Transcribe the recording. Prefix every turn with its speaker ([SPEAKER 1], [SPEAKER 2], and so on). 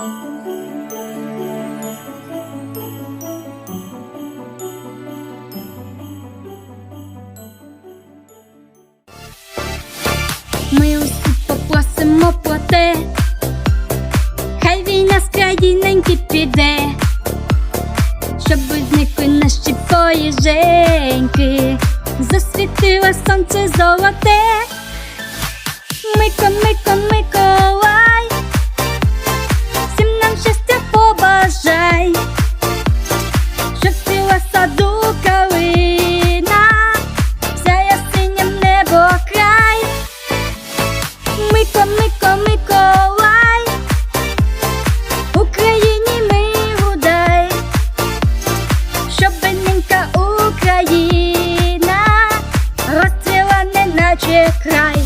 [SPEAKER 1] Ми усі попросимо про хай війна з піде, щоб зникли наші поїженьки, засвітило сонце золоте. Мико, мико, мико. Мико, Мико, Миколай, Україні мигудай, щоб ненька Україна розцвіла неначе край.